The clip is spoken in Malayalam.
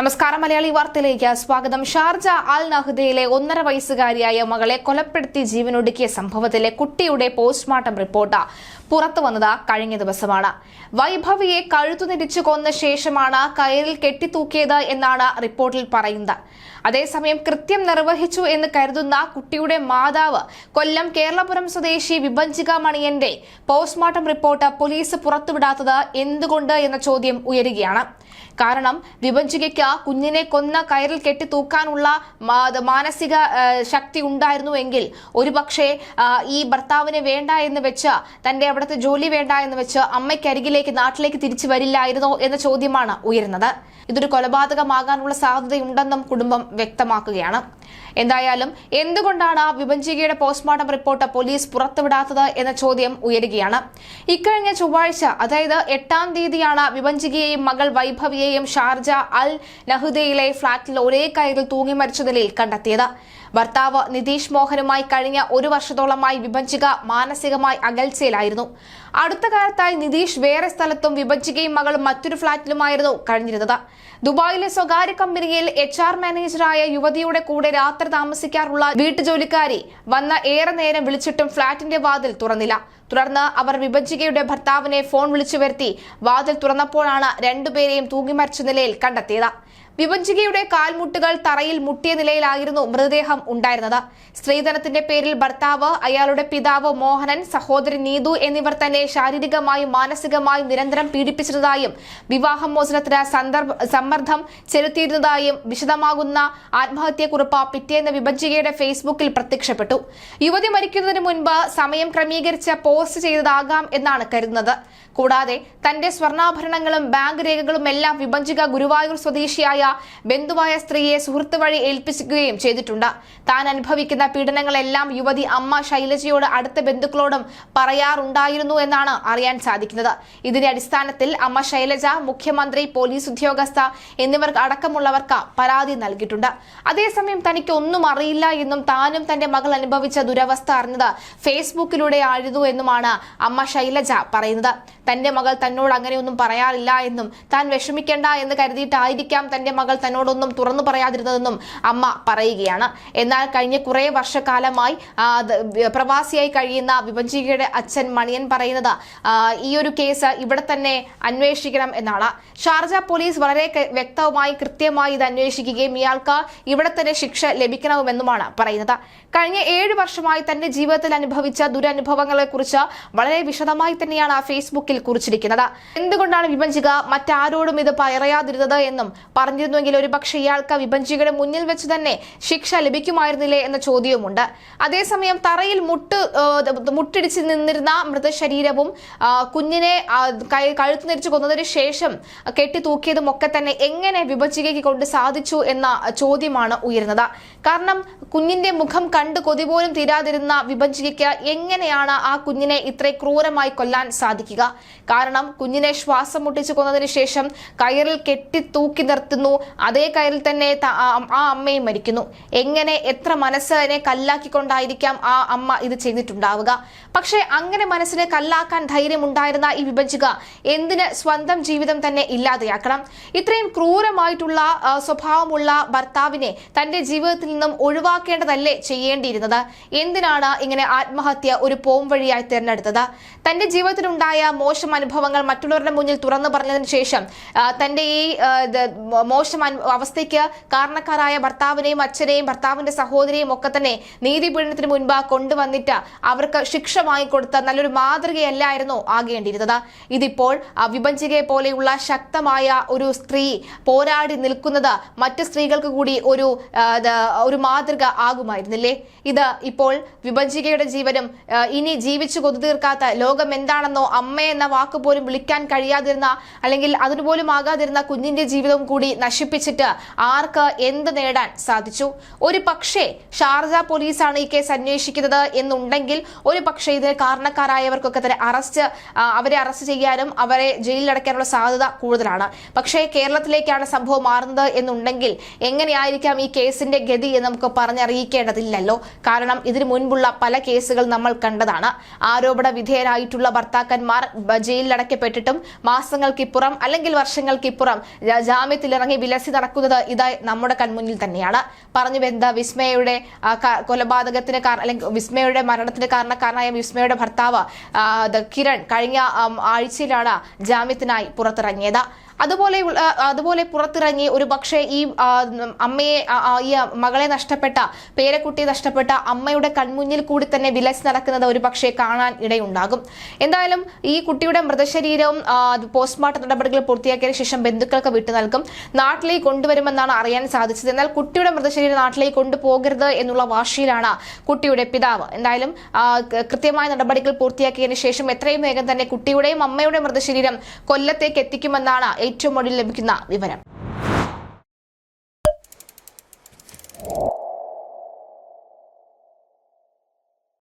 നമസ്കാരം മലയാളി വാർത്തയിലേക്ക് സ്വാഗതം. ഷാർജ അൽ നഹ്ദയിലെ ഒന്നര വയസ്സുകാരിയായ മകളെ കൊലപ്പെടുത്തി ജീവനൊടുക്കിയ സംഭവത്തിലെ കുട്ടിയുടെ പോസ്റ്റ്മോർട്ടം റിപ്പോർട്ട് പുറത്തു വന്നത് കഴിഞ്ഞ ദിവസമാണ്. വൈഭവിയെ കഴുത്തുനിരിച്ചു കൊന്ന ശേഷമാണ് കയറിൽ കെട്ടിത്തൂക്കിയത് എന്നാണ് റിപ്പോർട്ടിൽ പറയുന്നത്. അതേസമയം കൃത്യം നിർവഹിച്ചു എന്ന് കരുതുന്ന കുട്ടിയുടെ മാതാവ് കൊല്ലം കേരളപുരം സ്വദേശി വിഭജിക മണിയന്റെ പോസ്റ്റ്മോർട്ടം റിപ്പോർട്ട് പോലീസ് പുറത്തുവിടാത്തത് എന്തുകൊണ്ട് എന്ന ചോദ്യം ഉയരുകയാണ്. കാരണം വിഭജികയ്ക്ക് കുഞ്ഞിനെ കൊന്ന കയറിൽ കെട്ടി തൂക്കാനുള്ള മാനസിക ശക്തി ഉണ്ടായിരുന്നു എങ്കിൽ ഒരുപക്ഷെ ഈ ഭർത്താവിനെ വേണ്ട എന്ന് വെച്ച് തന്റെ അവിടുത്തെ ജോലി വേണ്ട എന്ന് വെച്ച് അമ്മയ്ക്കരികിലേക്ക് നാട്ടിലേക്ക് തിരിച്ചു വരില്ലായിരുന്നോ എന്ന ചോദ്യമാണ് ഉയരുന്നത്. ഇതൊരു കൊലപാതകമാകാനുള്ള സാധ്യതയുണ്ടെന്നും കുടുംബം വ്യക്തമാക്കുകയാണ്. എന്തായാലും എന്തുകൊണ്ടാണ് വിഭജികയുടെ പോസ്റ്റ്മോർട്ടം റിപ്പോർട്ട് പോലീസ് പുറത്തുവിടാത്തത് എന്ന ചോദ്യം ഉയരുകയാണ്. ഇക്കഴിഞ്ഞ ചൊവ്വാഴ്ച അതായത് എട്ടാം തീയതിയാണ് വിഭജികയെയും മകൾ വൈഭവിയെയും ഷാർജ അൽ നഹുദയിലെ ഫ്ളാറ്റിൽ ഒരേ കയറിൽ തൂങ്ങി മരിച്ച നിലയിൽ കണ്ടെത്തിയത്. ഭർത്താവ് നിതീഷ് മോഹനുമായി കഴിഞ്ഞ ഒരു വർഷത്തോളമായി വിഭജിക മാനസികമായി അകൽച്ചയിലായിരുന്നു. അടുത്ത കാലത്തായി നിതീഷ് വേറെ സ്ഥലത്തും വിഭജികയും മകളും മറ്റൊരു ഫ്ളാറ്റിലുമായിരുന്നു കഴിഞ്ഞിരുന്നത്. ദുബായിലെ സ്വകാര്യ കമ്പനിയിൽ എച്ച് ആർ മാനേജറായ യുവതിയുടെ കൂടെ രാത്രി താമസിക്കാറുള്ള വീട്ടുജോലിക്കാരി വന്ന ഏറെ നേരം വിളിച്ചിട്ടും ഫ്ളാറ്റിന്റെ വാതിൽ തുറന്നില്ല. തുടർന്ന് അവർ വിഭജികയുടെ ഭർത്താവിനെ ഫോൺ വിളിച്ചു വരുത്തി വാതിൽ തുറന്നപ്പോഴാണ് രണ്ടുപേരെയും തൂങ്ങിമരിച്ച നിലയിൽ കണ്ടെത്തിയത്. വിഭജികയുടെ കാൽമുട്ടുകൾ തറയിൽ മുട്ടിയ നിലയിലായിരുന്നു മൃതദേഹം ഉണ്ടായിരുന്നത്. സ്ത്രീധനത്തിന്റെ പേരിൽ ഭർത്താവ് അയാളുടെ പിതാവ് മോഹനൻ സഹോദരി നീതു എന്നിവർ തന്നെ ശാരീരികമായും മാനസികമായും നിരന്തരം പീഡിപ്പിച്ചിരുന്നതായും വിവാഹമോചനത്തിന് സന്ദർഭ സമ്മർദ്ദം ചെലുത്തിയിരുന്നതായും വിശദമാകുന്ന ആത്മഹത്യക്കുറിപ്പ് പിറ്റേന്ന് വിഭജികയുടെ ഫേസ്ബുക്കിൽ പ്രത്യക്ഷപ്പെട്ടു. യുവതി മരിക്കുന്നതിന് മുൻപ് സമയം ക്രമീകരിച്ച് പോസ്റ്റ് ചെയ്തതാകാം എന്നാണ് കരുതുന്നത്. കൂടാതെ തന്റെ സ്വർണാഭരണങ്ങളും ബാങ്ക് രേഖകളും എല്ലാം വിഭജിക ഗുരുവായൂർ സ്വദേശിയായ ബന്ധുവായ സ്ത്രീയെ സുഹൃത്ത് വഴി ഏൽപ്പിക്കുകയും ചെയ്തിട്ടുണ്ട്. താൻ അനുഭവിക്കുന്ന പീഡനങ്ങളെല്ലാം യുവതി അമ്മ ശൈലജയോട് അടുത്ത ബന്ധുക്കളോടും പറയാറുണ്ടായിരുന്നു എന്നാണ് അറിയാൻ സാധിക്കുന്നത്. ഇതിന്റെ അടിസ്ഥാനത്തിൽ അമ്മ ശൈലജ മുഖ്യമന്ത്രി പോലീസ് ഉദ്യോഗസ്ഥ എന്നിവർക്ക് അടക്കമുള്ളവർക്ക് പരാതി നൽകിയിട്ടുണ്ട്. അതേസമയം തനിക്ക് ഒന്നും അറിയില്ല എന്നും താനും തന്റെ മകൾ അനുഭവിച്ച ദുരവസ്ഥ അറിഞ്ഞത് ഫേസ്ബുക്കിലൂടെ ആയിരുന്നു എന്നുമാണ് അമ്മ ശൈലജ പറയുന്നത്. തന്റെ മകൾ തന്നോട് അങ്ങനെയൊന്നും പറയാറില്ല എന്നും താൻ വിഷമിക്കേണ്ട എന്ന് കരുതിയിട്ടായിരിക്കാം തന്റെ മകൾ തന്നോടൊന്നും തുറന്നു പറയാതിരുന്നതെന്നും അമ്മ പറയുകയാണ്. എന്നാൽ കഴിഞ്ഞ കുറെ വർഷക്കാലമായി പ്രവാസിയായി കഴിയുന്ന വിഭജികയുടെ അച്ഛൻ മണിയൻ പറയുന്നത് ഈ ഒരു കേസ് ഇവിടെ തന്നെ അന്വേഷിക്കണം എന്നാണ്. ഷാർജ പോലീസ് വളരെ വ്യക്തവുമായി കൃത്യമായി ഇത് അന്വേഷിക്കുകയും ഇയാൾക്ക് ഇവിടെ തന്നെ ശിക്ഷ ലഭിക്കണമെന്നുമാണ് പറയുന്നത്. കഴിഞ്ഞ ഏഴ് വർഷമായി തന്റെ ജീവിതത്തിൽ അനുഭവിച്ച ദുരനുഭവങ്ങളെ കുറിച്ച് വളരെ വിശദമായി തന്നെയാണ് ആ ഫേസ്ബുക്കിൽ കുറിച്ചിരിക്കുന്നത്. എന്തുകൊണ്ടാണ് വിഭജിക മറ്റാരോടും ഇത് പറയാതിരുന്നത് എന്നും പറഞ്ഞിരുന്നുവെങ്കിൽ ഒരുപക്ഷെ ഇയാൾക്ക് വിഭജികയുടെ മുന്നിൽ വെച്ച് തന്നെ ശിക്ഷ ലഭിക്കുമായിരുന്നില്ലേ എന്ന ചോദ്യവുമുണ്ട്. അതേസമയം തറയിൽ മുട്ട് മുട്ടിടിച്ച് നിന്നിരുന്ന മൃതശരീരവും കുഞ്ഞിനെ കഴുത്തു നിരിച്ച് കൊന്നതിന് ശേഷം കെട്ടി തൂക്കിയതും ഒക്കെ തന്നെ എങ്ങനെ വിഭജികയ്ക്ക് കൊണ്ട് സാധിച്ചു എന്ന ചോദ്യമാണ് ഉയരുന്നത്. കാരണം കുഞ്ഞിന്റെ മുഖം കണ്ട് കൊതി പോലും തീരാതിരുന്ന വിഭജികയ്ക്ക് എങ്ങനെയാണ് ആ കുഞ്ഞിനെ ഇത്ര ക്രൂരമായി കൊല്ലാൻ സാധിക്കുക. കാരണം കുഞ്ഞിനെ ശ്വാസം മുട്ടിച്ചു കൊന്നതിന് ശേഷം കയറിൽ കെട്ടി തൂക്കി നിർത്തുന്നു. അതേ കയറിൽ തന്നെ ആ അമ്മയും മരിക്കുന്നു. എങ്ങനെ എത്ര മനസ്സിനെ കല്ലാക്കിക്കൊണ്ടായിരിക്കാം ആ അമ്മ ഇത് ചെയ്തിട്ടുണ്ടാവുക? പക്ഷേ അങ്ങനെ മനസ്സിനെ കല്ലാക്കാൻ ധൈര്യം ഉണ്ടായിരുന്ന ഈ വിഭജിക എന്തിന് സ്വന്തം ജീവിതം തന്നെ ഇല്ലാതെയാക്കണം? ഇത്രയും ക്രൂരമായിട്ടുള്ള സ്വഭാവമുള്ള ഭർത്താവിനെ തന്റെ ജീവിതത്തിൽ നിന്നും ഒഴിവാക്കേണ്ടതല്ലേ ചെയ്യേണ്ടിയിരുന്നത്? എന്തിനാണ് ഇങ്ങനെ ആത്മഹത്യ ഒരു പോം വഴിയായി തിരഞ്ഞെടുത്തത്. തന്റെ ജീവിതത്തിലുണ്ടായ മോശം അനുഭവങ്ങൾ മറ്റുള്ളവരുടെ മുന്നിൽ തുറന്നു പറഞ്ഞതിന് ശേഷം തന്റെ ഈ മോശം അവസ്ഥയ്ക്ക് കാരണക്കാരായ ഭർത്താവിനെയും അച്ഛനെയും ഭർത്താവിന്റെ സഹോദരിയും ഒക്കെ തന്നെ നീതിപീഠനത്തിന് മുൻപ് കൊണ്ടുവന്നിട്ട് അവർക്ക് ശിക്ഷ വാങ്ങിക്കൊടുത്ത നല്ലൊരു മാതൃകയല്ലായിരുന്നു ആകേണ്ടിയിരുന്നത്. ഇതിപ്പോൾ വിഭജികയെ പോലെയുള്ള ശക്തമായ ഒരു സ്ത്രീ പോരാടി നിൽക്കുന്നത് മറ്റ് സ്ത്രീകൾക്ക് കൂടി ഒരു ഒരു മാതൃക ആകുമായിരുന്നില്ലേ? ഇത് ഇപ്പോൾ വിഭജികയുടെ ജീവനും ഇനി ജീവിച്ചു കൊതു തീർക്കാത്ത ലോകം എന്താണെന്നോ അമ്മ എന്ന വാക്ക് പോലും വിളിക്കാൻ കഴിയാതിരുന്ന അല്ലെങ്കിൽ അതിനുപോലും ആകാതിരുന്ന കുഞ്ഞിന്റെ ജീവിതം കൂടി നശിപ്പിച്ചിട്ട് ആർക്ക് എന്ത് നേടാൻ സാധിച്ചു? ഒരു പക്ഷേ ഷാർജ പോലീസാണ് ഈ കേസ് അന്വേഷിക്കുന്നത് എന്നുണ്ടെങ്കിൽ ഒരു പക്ഷേ ഇതിന് കാരണക്കാരായവർക്കൊക്കെ തന്നെ അറസ്റ്റ് അവരെ അറസ്റ്റ് ചെയ്യാനും അവരെ ജയിലിലടയ്ക്കാനുള്ള സാധ്യത കൂടുതലാണ്. പക്ഷേ കേരളത്തിലേക്കാണ് സംഭവം മാറുന്നത് എന്നുണ്ടെങ്കിൽ എങ്ങനെയായിരിക്കാം ഈ കേസിന്റെ ഗതി എന്ന് നമുക്ക് പറഞ്ഞറിയിക്കേണ്ടതില്ലല്ലോ. കാരണം ഇതിനു മുൻപുള്ള പല കേസുകൾ നമ്മൾ കണ്ടതാണ്. ആരോപണ വിധേയരായിട്ടുള്ള ഭർത്താക്കന്മാർ ജയിലിലടക്കപ്പെട്ടിട്ടും മാസങ്ങൾക്കിപ്പുറം അല്ലെങ്കിൽ വർഷങ്ങൾക്കിപ്പുറം ജാമ്യത്തിലിറങ്ങി വിലസി നടക്കുന്നത് ഇത് നമ്മുടെ കൺമുന്നിൽ തന്നെയാണ്. പറഞ്ഞു വരുന്നത് വിസ്മയയുടെ കൊലപാതകത്തിന് അല്ലെങ്കിൽ വിസ്മയയുടെ മരണത്തിന് കാരണക്കാരനായ വിസ്മയയുടെ ഭർത്താവ് കിരൺ കഴിഞ്ഞ ആഴ്ചയിലാണ് ജാമ്യത്തിനായി പുറത്തിറങ്ങിയത്. അതുപോലെ അതുപോലെ പുറത്തിറങ്ങി ഒരു പക്ഷേ ഈ അമ്മയെ ഈ മകളെ നഷ്ടപ്പെട്ട പേരക്കുട്ടിയെ നഷ്ടപ്പെട്ട അമ്മയുടെ കൺമുന്നിൽ കൂടി തന്നെ വിലസ് നടക്കുന്നത് ഒരു പക്ഷേ കാണാൻ ഇടയുണ്ടാകും. എന്തായാലും ഈ കുട്ടിയുടെ മൃതശരീരവും പോസ്റ്റ്മോർട്ടം നടപടികൾ പൂർത്തിയാക്കിയതിനു ശേഷം ബന്ധുക്കൾക്ക് വിട്ടു നൽകും. നാട്ടിലേക്ക് കൊണ്ടുവരുമെന്നാണ് അറിയാൻ സാധിച്ചത്. എന്നാൽ കുട്ടിയുടെ മൃതശരീരം നാട്ടിലേക്ക് കൊണ്ടുപോകരുത് എന്നുള്ള വാശിയിലാണ് കുട്ടിയുടെ പിതാവ്. എന്തായാലും കൃത്യമായ നടപടികൾ പൂർത്തിയാക്കിയതിനു ശേഷം എത്രയും വേഗം തന്നെ കുട്ടിയുടെയും അമ്മയുടെയും മൃതശരീരം കൊല്ലത്തേക്ക് എത്തിക്കുമെന്നാണ് ഏറ്റവും ഒടുവിൽ ലഭിക്കുന്ന വിവരം.